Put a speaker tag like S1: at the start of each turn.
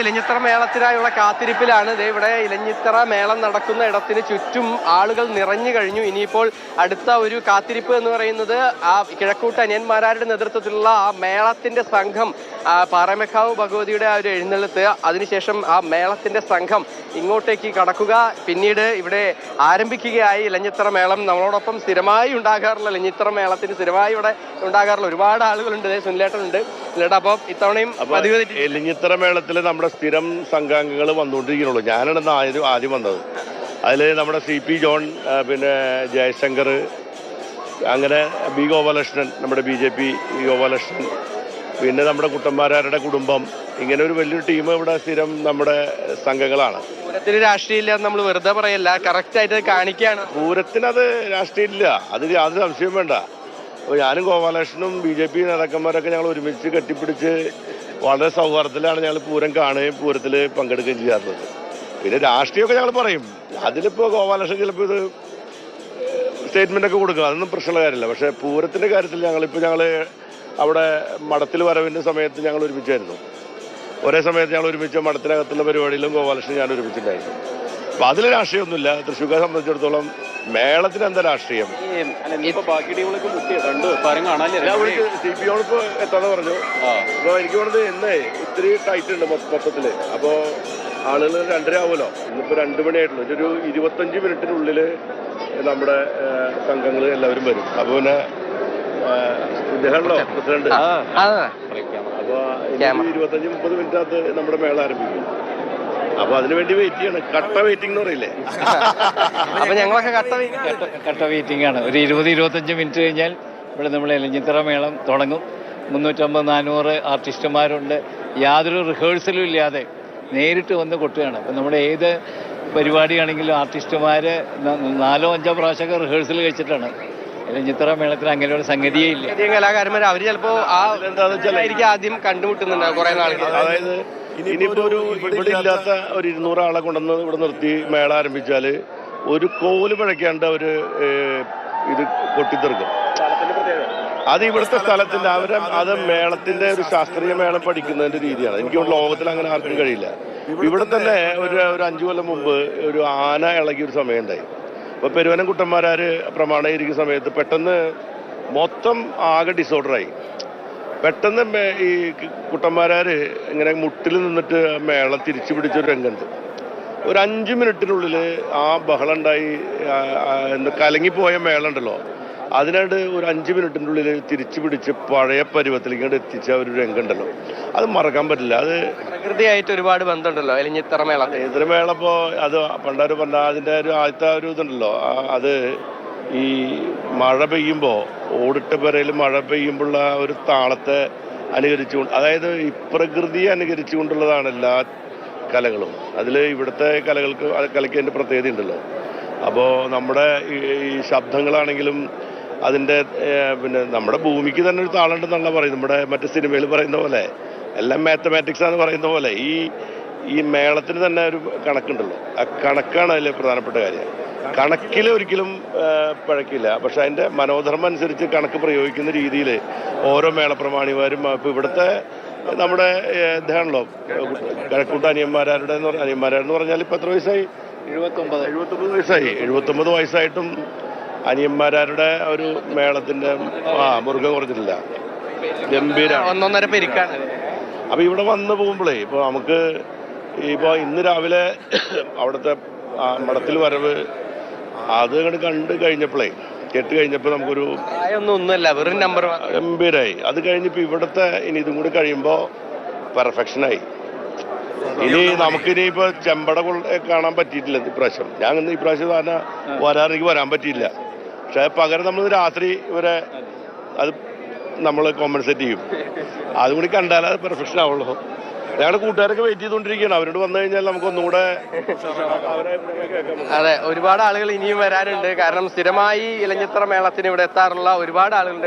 S1: ഇലഞ്ഞിത്തറ മേളത്തിനായുള്ള കാത്തിരിപ്പിലാണ്. ദേ ഇവിടെ ഇലഞ്ഞിത്തറ മേളം നടക്കുന്ന ഇടത്തിന് ചുറ്റും ആളുകൾ നിറഞ്ഞു കഴിഞ്ഞു. ഇനിയിപ്പോൾ അടുത്ത ഒരു കാത്തിരിപ്പ് എന്ന് പറയുന്നത് ആ കിഴക്കൂട്ട് അനിയന്മാരാരുടെ നേതൃത്വത്തിലുള്ള ആ മേളത്തിന്റെ സംഘം പാറമേക്കാവ് ഭഗവതിയുടെ ആ ഒരു എഴുന്നള്ളത്ത്. അതിനുശേഷം ആ മേളത്തിന്റെ സംഘം ഇങ്ങോട്ടേക്ക് കടക്കുക. പിന്നീട് ഇവിടെ ആരംഭിക്കുകയായി ഇലഞ്ഞിത്തറ മേളം. നമ്മളോടൊപ്പം സ്ഥിരമായി ഉണ്ടാകാറുള്ള ഇലഞ്ഞിത്തറ മേളത്തിന് സ്ഥിരമായി ഇവിടെ ഉണ്ടാകാറുള്ള ഒരുപാട് ആളുകളുണ്ട്. സുനിലേട്ടനുണ്ട്. സുനിലേട്ട അപ്പോൾ ഇത്തവണയും
S2: ഇലഞ്ഞിത്തറ മേളത്തിൽ നമ്മുടെ സ്ഥിരം സംഘാംഗങ്ങൾ വന്നുകൊണ്ടിരിക്കുന്നുള്ളൂ. ഞാനാണ് ആദ്യം ആദ്യം വന്നത്. അതിൽ നമ്മുടെ സി പി ജോൺ പിന്നെ ജയശങ്കർ അങ്ങനെ ബി ഗോപാലകൃഷ്ണൻ നമ്മുടെ ബി ജെ പി ഗോപാലകൃഷ്ണൻ പിന്നെ നമ്മുടെ കുട്ടന്മാരാരുടെ കുടുംബം. ഇങ്ങനെ ഒരു വലിയൊരു ടീം ഇവിടെ സ്ഥിരം നമ്മുടെ സംഘങ്ങളാണ്.
S1: പൂരത്തിന് രാഷ്ട്രീയമില്ല നമ്മൾ വെറുതെ പറയല്ല. കറക്റ്റ് ആയിട്ട് കാണിക്കുകയാണ്.
S2: പൂരത്തിനത് രാഷ്ട്രീയമില്ല. അത് യാതൊരു സംശയം വേണ്ട. അപ്പോൾ ഞാനും ഗോപാലകൃഷ്ണനും ബി ജെ പി നേതാക്കന്മാരൊക്കെ ഞങ്ങൾ ഒരുമിച്ച് കെട്ടിപ്പിടിച്ച് വളരെ സൗഹാർദ്ദത്തിലാണ് ഞങ്ങൾ പൂരം കാണുകയും പൂരത്തിൽ പങ്കെടുക്കുകയും ചെയ്യാറുള്ളത്. പിന്നെ രാഷ്ട്രീയമൊക്കെ ഞങ്ങൾ പറയും. അതിലിപ്പോൾ ഗോപാലകൃഷ്ണൻ ചിലപ്പോൾ ഇത് സ്റ്റേറ്റ്മെന്റ് ഒക്കെ കൊടുക്കുക അതൊന്നും പ്രശ്നമുള്ള കാര്യമില്ല. പക്ഷേ പൂരത്തിന്റെ കാര്യത്തിൽ ഞങ്ങളിപ്പോൾ ഞങ്ങൾ അവിടെ മഠത്തിൽ വരവിന്റെ സമയത്ത് ഞങ്ങൾ ഒരുമിച്ചായിരുന്നു. ഒരേ സമയത്ത് ഞങ്ങൾ ഒരുമിച്ച് മഠത്തിനകത്തുള്ള പരിപാടിയിലും ഗോപാലകൃഷ്ണൻ ഞാൻ ഒരുമിച്ചിട്ടുണ്ടായിരുന്നു അപ്പം അതിൽ രാഷ്ട്രീയമൊന്നുമില്ല. തൃശ്ശൂർക്കാരെ സംബന്ധിച്ചിടത്തോളം മേളത്തിന് എന്താ രാഷ്ട്രീയം? സി പി ഓണിപ്പോ എത്താന്ന് പറഞ്ഞു. അപ്പൊ എനിക്ക് പറഞ്ഞത് എന്നേ ഇത്തിരി ടൈറ്റ് ഉണ്ട് മൊത്തത്തിൽ. അപ്പോ ആളുകൾ രണ്ടര ആവുമല്ലോ. ഇന്നിപ്പോ രണ്ടു മണിയായിട്ടുള്ളൂ. ഒരു ഇരുപത്തഞ്ച് മിനിറ്റിനുള്ളിൽ നമ്മുടെ സംഘങ്ങൾ എല്ലാവരും വരും. അപ്പൊ പിന്നെ ഇദ്ദേഹമാണല്ലോ പ്രസിഡന്റ്. അപ്പൊ ഇരുപത്തഞ്ച് മുപ്പത് മിനിറ്റിനകത്ത് നമ്മുടെ മേള ആരംഭിക്കും. അപ്പൊ അതിനുവേണ്ടി വെയിറ്റ് ചെയ്യണം. കട്ട വെയിറ്റിംഗ് എന്ന് പറയില്ലേ?
S1: അപ്പൊ ഞങ്ങളൊക്കെ കട്ട
S3: കട്ട വെയിറ്റിംഗ് ആണ്. ഒരു ഇരുപത് ഇരുപത്തഞ്ച് മിനിറ്റ് കഴിഞ്ഞാൽ ഇവിടെ നമ്മൾ എലഞ്ഞിത്തറ മേളം തുടങ്ങും. മുന്നൂറ്റമ്പത് നാനൂറ് ആർട്ടിസ്റ്റുമാരുണ്ട് യാതൊരു റിഹേഴ്സലും ഇല്ലാതെ നേരിട്ട് വന്ന് കൊട്ടുകയാണ്. അപ്പം നമ്മുടെ ഏത് പരിപാടിയാണെങ്കിലും ആർട്ടിസ്റ്റുമാർ നാലോ അഞ്ചോ പ്രാവശ്യമൊക്കെ റിഹേഴ്സൽ കഴിച്ചിട്ടാണ്. ചിത്ര മേളത്തിൽ അങ്ങനെ ഒരു സംഗതിയേ ഇല്ല.
S1: കലാകാരന്മാർ അവർ ചിലപ്പോ ആ
S2: എന്താണെന്ന് വെച്ചാൽ
S1: ആദ്യം കണ്ടുമുട്ടുന്നുണ്ടാവും കുറെ നാളുകൾ
S2: അതായത് ഇനിയിപ്പോ ഒരു ഇവിടെ ഇല്ലാത്ത ഒരു ഇരുന്നൂറ് ആളെ കൊണ്ടുവന്ന് ഇവിടെ നിർത്തി മേള ആരംഭിച്ചാൽ ഒരു കോൽ പിഴയ്ക്കാണ്ട് അവർ ഇത് പൊട്ടിത്തെറുക്കും. അത് ഇവിടുത്തെ സ്ഥലത്തിന്റെ അവരെ അത് മേളത്തിന്റെ ഒരു ശാസ്ത്രീയ മേളം പഠിക്കുന്നതിന്റെ രീതിയാണ്. എനിക്ക് ലോകത്തിൽ അങ്ങനെ ആർക്കും കഴിയില്ല. ഇവിടെ തന്നെ ഒരു ഒരു അഞ്ചു കൊല്ലം മുമ്പ് ഒരു ആന ഇളകിയ ഒരു സമയം ഉണ്ടായി. അപ്പൊ പെരുവനം കുട്ടന്മാരാര് പ്രമാണം ഇരിക്കുന്ന സമയത്ത് പെട്ടെന്ന് മൊത്തം ആകെ ഡിസോർഡറായി പെട്ടെന്ന് ഈ കുട്ടന്മാരാർ ഇങ്ങനെ മുട്ടിൽ നിന്നിട്ട് മേളം തിരിച്ചു പിടിച്ചൊരു രംഗമുണ്ട്. ഒരു അഞ്ച് മിനിറ്റിനുള്ളിൽ ആ ബഹളം ഉണ്ടായി എന്താ കലങ്ങിപ്പോയ മേളം ഉണ്ടല്ലോ അതിനായിട്ട് ഒരു അഞ്ച് മിനിറ്റിന്റെ ഉള്ളിൽ തിരിച്ചു പിടിച്ച് പഴയ പരുവത്തിലേക്ക് ഇങ്ങോട്ട് എത്തിച്ച ഒരു രംഗം ഉണ്ടല്ലോ അത് മറക്കാൻ പറ്റില്ല. അത്
S1: പ്രകൃതിയായിട്ട് ഒരുപാട് ബന്ധമുണ്ടല്ലോ അല്ലെങ്കിൽ ഇത്ര
S2: മേള. ഇത്ര മേള ഇപ്പോൾ അത് പണ്ടാര് പറഞ്ഞ അതിന്റെ ഒരു ആദ്യത്തെ ഒരു ഇതുണ്ടല്ലോ. അത് ഈ മഴ പെയ്യുമ്പോൾ ഓടിട്ട പെരയിൽ മഴ പെയ്യുമ്പോഴുള്ള ആ ഒരു താളത്തെ അനുകരിച്ചുകൊണ്ട് അതായത് ഈ പ്രകൃതിയെ അനുകരിച്ചുകൊണ്ടുള്ളതാണ് എല്ലാ കലകളും. അതിൽ ഇവിടുത്തെ കലകൾക്ക് കലയ്ക്ക് അതിന്റെ പ്രത്യേകത ഉണ്ടല്ലോ. അപ്പോൾ നമ്മുടെ ഈ ശബ്ദങ്ങളാണെങ്കിലും അതിന്റെ പിന്നെ നമ്മുടെ ഭൂമിക്ക് തന്നെ ഒരു താളുണ്ടെന്നുള്ള പറയും നമ്മുടെ മറ്റു സിനിമയിൽ പറയുന്ന പോലെ എല്ലാം മാത്തമാറ്റിക്സ് ആണെന്ന് പറയുന്ന പോലെ ഈ ഈ മേളത്തിന് തന്നെ ഒരു കണക്കുണ്ടല്ലോ. ആ കണക്കാണ് അതിൽ പ്രധാനപ്പെട്ട കാര്യം. കണക്കിൽ ഒരിക്കലും പഴക്കില്ല. പക്ഷെ അതിന്റെ മനോധർമ്മം അനുസരിച്ച് കണക്ക് പ്രയോഗിക്കുന്ന രീതിയിൽ ഓരോ മേളപ്രമാണിമാരും ഇപ്പോൾ ഇവിടുത്തെ നമ്മുടെ ഇതാണല്ലോ കിഴക്കൂട്ട അനിയന്മാരുടെ എന്ന് പറഞ്ഞാൽ ഇപ്പം എത്ര വയസ്സായി?
S3: എഴുപത്തൊമ്പത്.
S2: എഴുപത്തൊമ്പത് വയസ്സായി. എഴുപത്തൊമ്പത് വയസ്സായിട്ടും അനിയന്മാരുടെ ഒരു മേളത്തിന്റെ ആ മുറുകം കുറഞ്ഞിട്ടില്ല. ഗംഭീര
S1: ഒന്നൊന്നര പെരുക്കാണ്.
S2: അപ്പോൾ ഇവിടെ വന്ന് പോകുമ്പോഴേ ഇപ്പോൾ നമുക്ക് ഇപ്പോൾ ഇന്ന് രാവിലെ അവിടുത്തെ മഠത്തിൽ വരവ് അത് അങ്ങോട്ട് കണ്ട് കഴിഞ്ഞപ്പോഴേ കേട്ട് കഴിഞ്ഞപ്പോൾ നമുക്കൊരു
S1: ഒന്നുമല്ല വെറും നമ്പർ
S2: ഗംഭീരായി. അത് കഴിഞ്ഞിപ്പോ ഇവിടുത്തെ ഇനി ഇതും കൂടി കഴിയുമ്പോ പെർഫെക്ഷനായി ഇനി നമുക്കിനി ഇപ്പൊ ചെമ്പട കാണാൻ പറ്റിയിട്ടില്ല ഇപ്രാവശ്യം. ഞാൻ ഇന്ന് ഇപ്രാവശ്യം തന്നെ വരാൻ എനിക്ക് വരാൻ പറ്റിയില്ല. പക്ഷെ പകരം നമ്മൾ രാത്രി ഇവരെ അത് നമ്മൾ കോമ്പൻസേറ്റ് ചെയ്യും. അതും കൂടി കണ്ടാൽ അത് പെർഫെക്ഷൻ ആവുള്ളൂ. ഞങ്ങളുടെ കൂട്ടുകാരൊക്കെ വെയിറ്റ് ചെയ്തുകൊണ്ടിരിക്കുകയാണ് അവരോട് വന്നു കഴിഞ്ഞാൽ നമുക്ക് ഒന്നുകൂടെ
S1: അതെ ഒരുപാട് ആളുകൾ ഇനിയും വരാനുണ്ട് കാരണം സ്ഥിരമായി ഇലഞ്ഞിത്തറ മേളത്തിന് ഇവിടെ എത്താറുള്ള ഒരുപാട് ആളുകളുണ്ട്